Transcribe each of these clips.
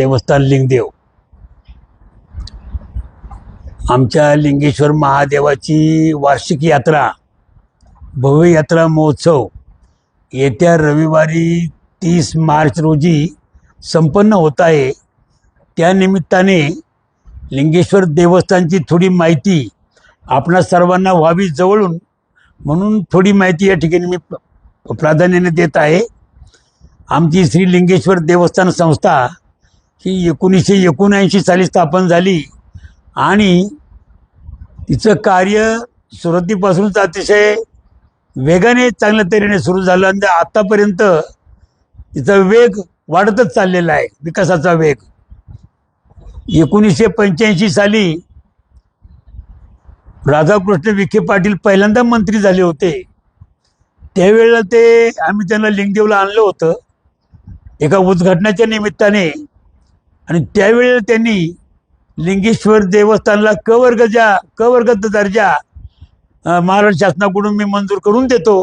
देवस्थान लिंगदेव. आमच्या लिंगेश्वर महादेवाची वार्षिक यात्रा भव्य यात्रा महोत्सव येत्या रविवारी तीस मार्च रोजी संपन्न होत आहे. त्यानिमित्ताने लिंगेश्वर देवस्थानची थोडी माहिती आपणा सर्वांना व्हावी जवळून म्हणून थोडी माहिती या ठिकाणी मी प्राधान्याने देत आहे. आमची श्री लिंगेश्वर देवस्थान संस्था ही एकोणीसशे एकोणऐंशी साली स्थापन झाली. आणि तिचं कार्य सुरुवातीपासूनच अतिशय वेगाने चांगल्या तऱ्हेने सुरू झालं आणि आत्तापर्यंत तिचा वेग वाढतच चाललेला आहे विकासाचा वेग. एकोणीसशे पंच्याऐंशी साली राधाकृष्ण विखे पाटील पहिल्यांदा मंत्री झाले होते. त्यावेळेला ते आम्ही त्यांना लिंगदेवला आणलं होतं. एका उद्घाटनाच्या निमित्ताने आणि त्यावेळेला त्यांनी लिंगेश्वर देवस्थानला क वर्गाच्या क दर्जा महाराष्ट्र शासनाकडून मी मंजूर करून देतो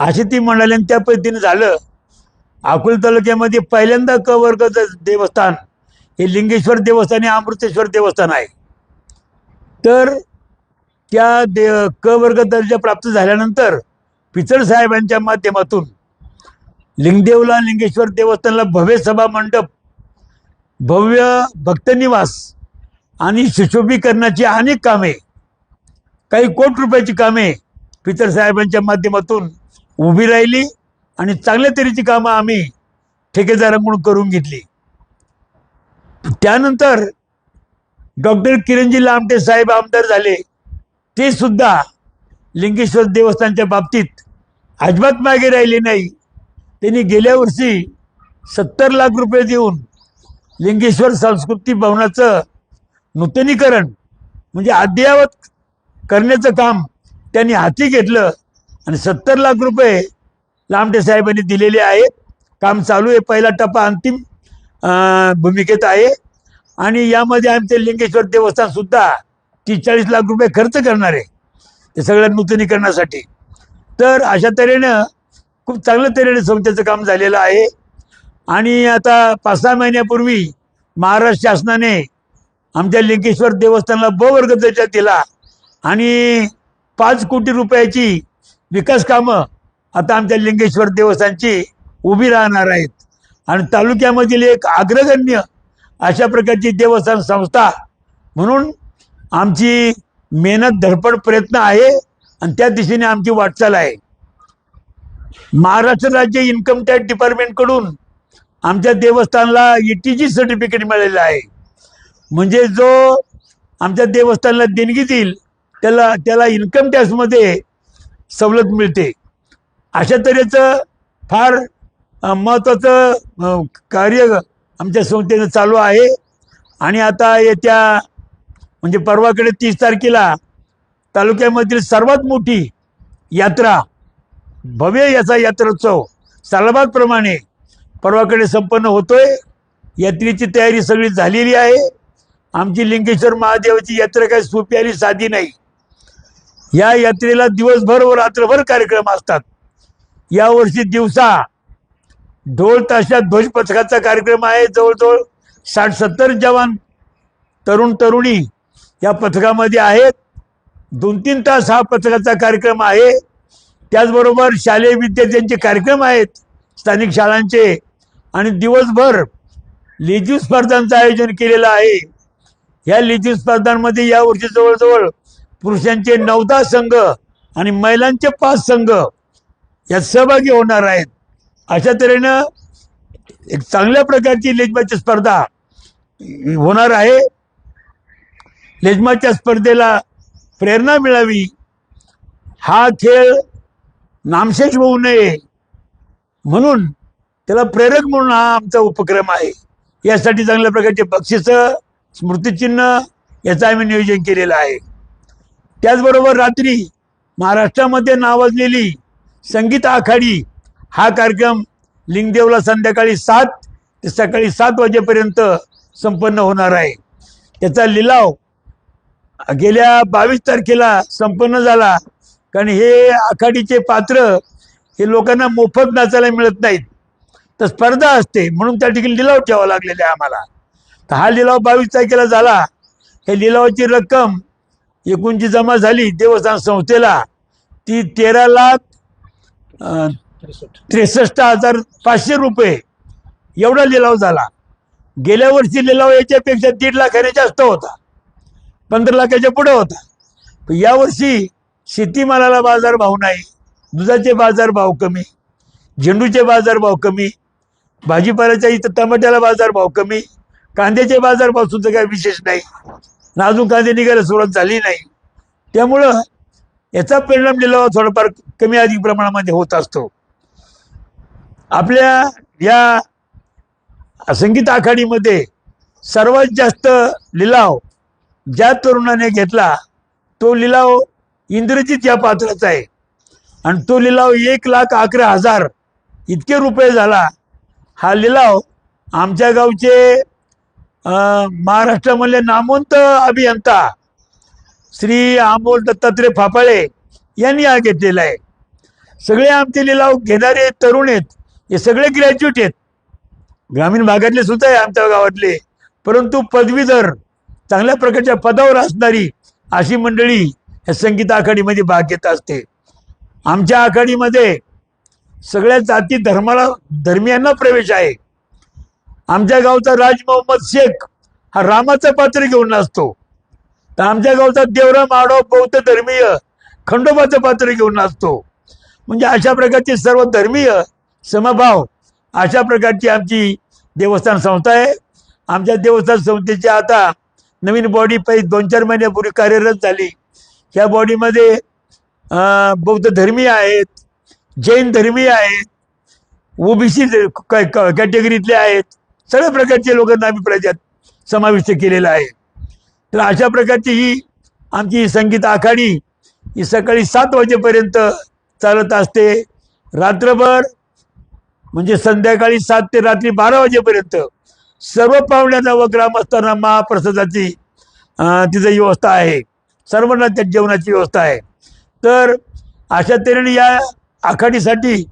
असे ती म्हणाले आणि त्या पद्धतीने झालं. अकोला तालुक्यामध्ये पहिल्यांदा क देवस्थान हे लिंगेश्वर देवस्थान हे अमृतेश्वर देवस्थान आहे. तर त्या दे क वर्ग दर्जा प्राप्त झाल्यानंतर पिचड साहेबांच्या माध्यमातून लिंगदेवला लिंगेश्वर देवस्थानला भव्य सभा मंडप भव्य भक्तनिवास आणि सुशोभीकरणाची अनेक कामे काही कोटी रुपयाची कामे पितरसाहेबांच्या माध्यमातून उभी राहिली आणि चांगल्या तऱ्हेची कामं आम्ही ठेकेदारांकडून करून घेतली. त्यानंतर डॉक्टर किरणजी लामटे साहेब आमदार झाले. ते सुद्धा लिंगेश्वर देवस्थानच्या बाबतीत अजिबात मागे राहिले नाही. त्यांनी गेल्या वर्षी सत्तर लाख रुपये देऊन लिंगेश्वर सांस्कृतिक भवनाचं नूतनीकरण म्हणजे अद्ययावत करण्याचं काम त्यांनी हाती घेतलं आणि सत्तर लाख रुपये लामटे साहेबांनी दिलेले आहेत. काम चालू आहे. पहिला टप्पा अंतिम भूमिकेत आहे. आणि यामध्ये आमचे लिंगेश्वर देवस्थानसुद्धा तीस चाळीस लाख रुपये खर्च करणार आहे. ते सगळ्या नूतनीकरणासाठी. तर अशा तऱ्हेनं खूप चांगल्या तऱ्हेने संस्थेचं काम झालेलं आहे. आणि आता पाच सहा महिन्यापूर्वी महाराष्ट्र शासनाने आमच्या लिंगेश्वर देवस्थानला ब वर्ग दर्जा दिला. आणि पाच कोटी रुपयाची विकास कामं आता आमच्या लिंगेश्वर देवस्थानची उभी राहणार आहेत. आणि तालुक्यामधील एक अग्रगण्य अशा प्रकारची देवस्थान संस्था म्हणून आमची मेहनत धडपड प्रयत्न आहे आणि त्या दिशेने आमची वाटचाल आहे. महाराष्ट्र राज्य इन्कम टॅक्स डिपार्टमेंटकडून आमच्या देवस्थानला E ईटीची सर्टिफिकेट मिळालेलं आहे. म्हणजे जो आमच्या देवस्थानला देणगी देईल त्याला त्याला इन्कम टॅक्समध्ये सवलत मिळते. अशा तऱ्हेचं फार महत्त्वाचं कार्य आमच्या संस्थेनं चालू आहे. आणि आता येत्या म्हणजे परवाकडे तीस तारखेला तालुक्यामधील सर्वात मोठी यात्रा भव्य याचा यात्रोत्सव सालाबादप्रमाणे परवाकडे संपन्न होतोय. यात्रेची तयारी सगळी झालेली आहे. आमची लिंगेश्वर महादेवाची यात्रा काही सोपी आणि साधी नाही. या यात्रेला दिवसभर व रात्रभर कार्यक्रम असतात. यावर्षी दिवसा ढोल ताशा ध्वज पथकाचा कार्यक्रम आहे. जवळजवळ साठ सत्तर जवान तरुण तरुणी या पथकामध्ये आहेत. दोन तीन तास हा पथकाचा कार्यक्रम आहे. त्याचबरोबर शालेय विद्यार्थ्यांचे कार्यक्रम आहेत. स्थानिक शाळांचे आणि दिवसभर लेझिम स्पर्धांचं आयोजन केलेलं आहे. ह्या लेझिम स्पर्धांमध्ये यावर्षी जवळजवळ पुरुषांचे नवदा संघ आणि महिलांचे पाच संघ यात सहभागी होणार आहेत. अशा तऱ्हेनं एक चांगल्या प्रकारची लेजमाची स्पर्धा होणार आहे. लेजमाच्या स्पर्धेला प्रेरणा मिळावी. हा खेळ नामशेष होऊ नये. म्हणून त्याला प्रेरक म्हणून हा आमचा उपक्रम आहे. यासाठी चांगल्या प्रकारचे बक्षिसं स्मृतिचिन्ह याचं आम्ही नियोजन केलेलं आहे. त्याचबरोबर रात्री महाराष्ट्रामध्ये नावाजलेली संगीत आखाडी हा कार्यक्रम लिंगदेवला संध्याकाळी सात ते सकाळी सात वाजेपर्यंत संपन्न होणार आहे. त्याचा लिलाव गेल्या बावीस तारखेला संपन्न झाला. कारण हे आखाडीचे पात्र हे लोकांना मोफत नाचायला मिळत नाहीत. तर स्पर्धा असते म्हणून त्या ठिकाणी लिलाव ठेवावा लागलेला आहे आम्हाला. तर हा लिलाव बावीस तारखेला झाला. हे लिलावाची रक्कम एकूणची जमा झाली देवस्थान संस्थेला. ती तेरा लाख त्रेसष्ट हजार पाचशे रुपये. एवढा लिलाव झाला. गेल्या वर्षी लिलाव याच्यापेक्षा दीड लाखाने जास्त होता. पंधरा लाखाच्या पुढे होता. यावर्षी शेतीमालाला बाजार भाव नाही. दुधाचे बाजार भाव कमी झेंडूचे बाजार भाव कमी भाजीपाल्याच्या इथं टमाट्याला बाजार भाव कमी कांद्याचे बाजार भाव सुद्धा काही विशेष नाही. आणि अजून कांदे निघायला सुरुवात झाली नाही. त्यामुळं याचा परिणाम लिलावा थोडाफार कमी अधिक प्रमाणामध्ये होत असतो. आपल्या या संगीत आखाडीमध्ये सर्वात जास्त लिलाव ज्या तरुणाने घेतला तो लिलाव इंद्रजित या पात्राचा आहे. आणि तो लिलाव एक लाख अकरा हजार इतके रुपये झाला. हा लिलाव आमच्या गावचे महाराष्ट्रामधले नामवंत अभियंता श्री आमोल दत्तात्रय फापाळे यांनी हा घेतलेला आहे. सगळे आमचे लिलाव घेणारे तरुण आहेत. हे सगळे ग्रॅज्युएट आहेत. ग्रामीण भागातले सुद्धा आहे आमच्या गावातले. परंतु पदवीधर चांगल्या प्रकारच्या पदावर असणारी अशी मंडळी या संगीत आखाडीमध्ये भाग घेत असते. आमच्या आखाडीमध्ये सगळ्या जाती धर्माला धर्मियांना प्रवेश आहे. आमच्या गावचा राज मोहम्मद शेख हा रामाचं पात्र घेऊन असतो. तर आमच्या गावचा देवराम आडव बौद्ध धर्मीय खंडोबाचं पात्र घेऊन असतो. म्हणजे अशा प्रकारचे सर्व धर्मीय समभाव अशा प्रकारची आमची देवस्थान संस्था आहे. आमच्या देवस्थान संस्थेची आता नवीन बॉडी पै दोन चार महिन्यापूर्वी कार्यरत झाली. ह्या बॉडीमध्ये बौद्ध धर्मीय आहेत जैन धर्मीय आहेत ओबीसी कॅटेगरीतले आहेत सगळ्या प्रकारचे लोकांना आम्ही प्रजात समाविष्ट केलेला आहे. तर अशा प्रकारची ही आमची संगीत आखाडी ही सकाळी सात वाजेपर्यंत चालत असते. रात्रभर म्हणजे संध्याकाळी सात ते रात्री बारा वाजेपर्यंत सर्व पाहुण्यांना व ग्रामस्थांना महाप्रसादाची तिथं व्यवस्था आहे. सर्वांना त्या जेवणाची व्यवस्था आहे. तर अशा तऱ्हेने या आखाडीसाठी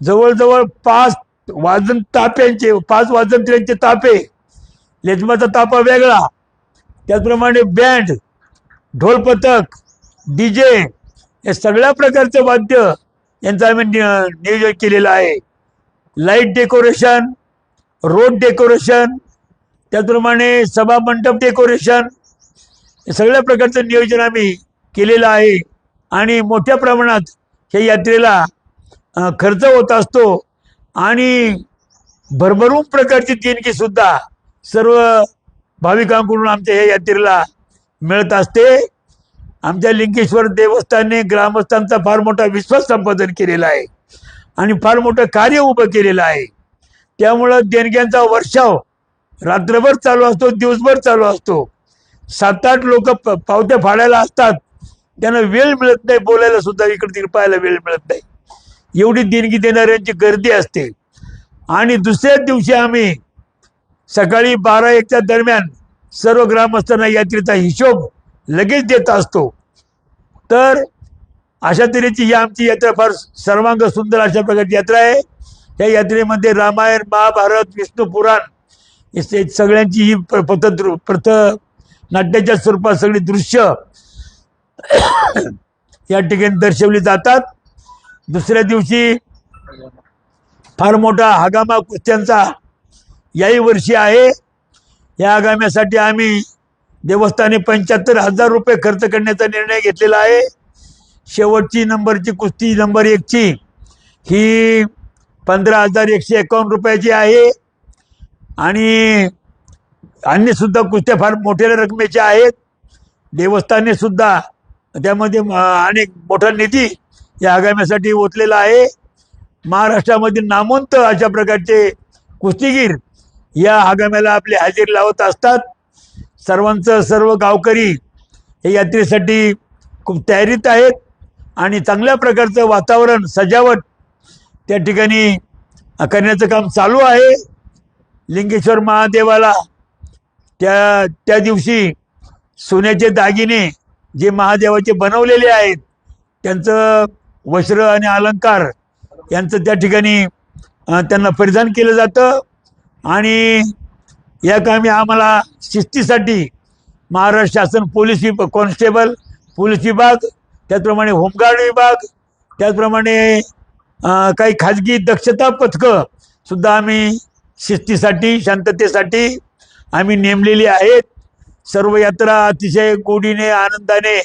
जवळजवळ पाच वाजन ताप्यांचे पाच वाजंत्र्यांचे तापे लेजमाचा तापा वेगळा. त्याचप्रमाणे बँड ढोलपथक डी जे या सगळ्या प्रकारचं वाद्य यांचं आम्ही नियोजन केलेलं आहे. लाइट डेकोरेशन रोड डेकोरेशन त्याचप्रमाणे सभा मंडप डेकोरेशन हे सगळ्या प्रकारचं नियोजन आम्ही केलेलं आहे. आणि मोठ्या प्रमाणात ह्या यात्रेला खर्च होत असतो. आणि भरभरून प्रकारची देणगी सुद्धा सर्व भाविकांकडून आमच्या ह्या यात्रेला मिळत असते. आमच्या लिंकेश्वर देवस्थानने ग्रामस्थांचा फार मोठा विश्वास संपादन केलेला आहे आणि फार मोठं कार्य उभं केलेलं आहे. त्यामुळं देणग्यांचा वर्षाव रात्रभर चालू असतो दिवसभर चालू असतो. सात आठ लोक पावत्या फाडायला असतात. त्यांना वेळ मिळत नाही बोलायला सुद्धा इकडे तिकडे पाहायला वेळ मिळत नाही. एवढी देणगी देणाऱ्यांची गर्दी असते. आणि दुसऱ्याच दिवशी आम्ही सकाळी बारा एकच्या दरम्यान सर्व ग्रामस्थांना यात्रेचा हिशोब लगेच देत असतो. तर अशा तऱ्हेची ही आमची यात्रा फार सर्वांग सुंदर अशा प्रकारची यात्रा आहे. या यात्रेमध्ये रामायण महाभारत विष्णू पुराण सगळ्यांची ही पथ पथ नाट्याच्या स्वरूपात सगळी दृश्य या ठिकाणी दर्शवली जातात. दुसऱ्या दिवशी फार मोठा हगामा कुस्त्यांचा याही वर्षी आहे. या हगाम्यासाठी आम्ही देवस्थानी पंच्याहत्तर हजार रुपये खर्च करण्याचा निर्णय घेतलेला आहे. शेवटची नंबरची कुस्ती नंबर एकची ही पंधरा हजार एकशे एकावन्न रुपयाची आहे. आणि अन्यसुद्धा कुस्त्या फार मोठ्या रकमेच्या आहेत. देवस्थानीसुद्धा त्यामध्ये म- अनेक मोठा निधी या आगाम्यासाठी ओतलेला आहे. महाराष्ट्रामध्ये नामवंत अशा प्रकारचे कुस्तीगीर या आगाम्याला आपली हजेरी लावत असतात. सर्वांचं सर्व गावकरी हे यात्रेसाठी खूप तयारीत आहेत आणि चांगल्या प्रकारचं वातावरण सजावट त्या ठिकाणी करण्याचं काम चालू आहे. लिंगेश्वर महादेवाला त्या त्या दिवशी सोन्याचे दागिने जे महादेवाचे बनवलेले आहेत त्यांचं वस्त्र आणि अलंकार यांचं त्या ठिकाणी त्यांना परिधान केलं जातं. आणि या कामी आम्हाला शिस्तीसाठी महाराष्ट्र शासन पोलीस विभाग कॉन्स्टेबल पोलीस विभाग त्याचप्रमाणे होमगार्ड विभाग त्याचप्रमाणे काही खाजगी दक्षता पथकं सुद्धा आम्ही शिस्तीसाठी शांततेसाठी आम्ही नेमलेली आहेत. सर्व यात्रा अतिशय गोडीने आनंदाने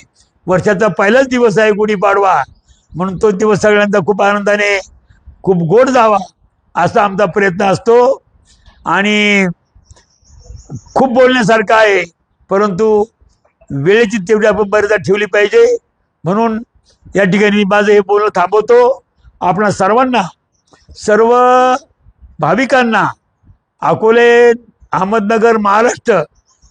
वर्षाचा पहिलाच दिवस आहे गुढीपाडवा म्हणून तो दिवस सगळ्यांचा खूप आनंदाने खूप गोड जावा असा आमचा प्रयत्न असतो. आणि खूप बोलण्यासारखं आहे परंतु वेळेची तेवढी आपण मर्यादा ठेवली पाहिजे. म्हणून या ठिकाणी माझं हे बोलणं थांबवतो. आपण सर्वांना सर्व भाविकांना अकोले अहमदनगर महाराष्ट्र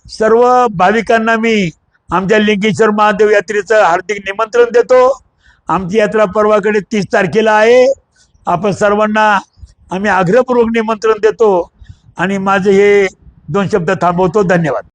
सर्व भाविकांना मी आमच्या लिंगेश्वर महादेव यात्रेचं हार्दिक निमंत्रण देतो. आमची यात्रा परवाकडे तीस तारखेला आहे. आपण सर्वांना आम्ही आग्रहपूर्वक निमंत्रण देतो. आणि माझे हे दोन शब्द थांबवतो. धन्यवाद.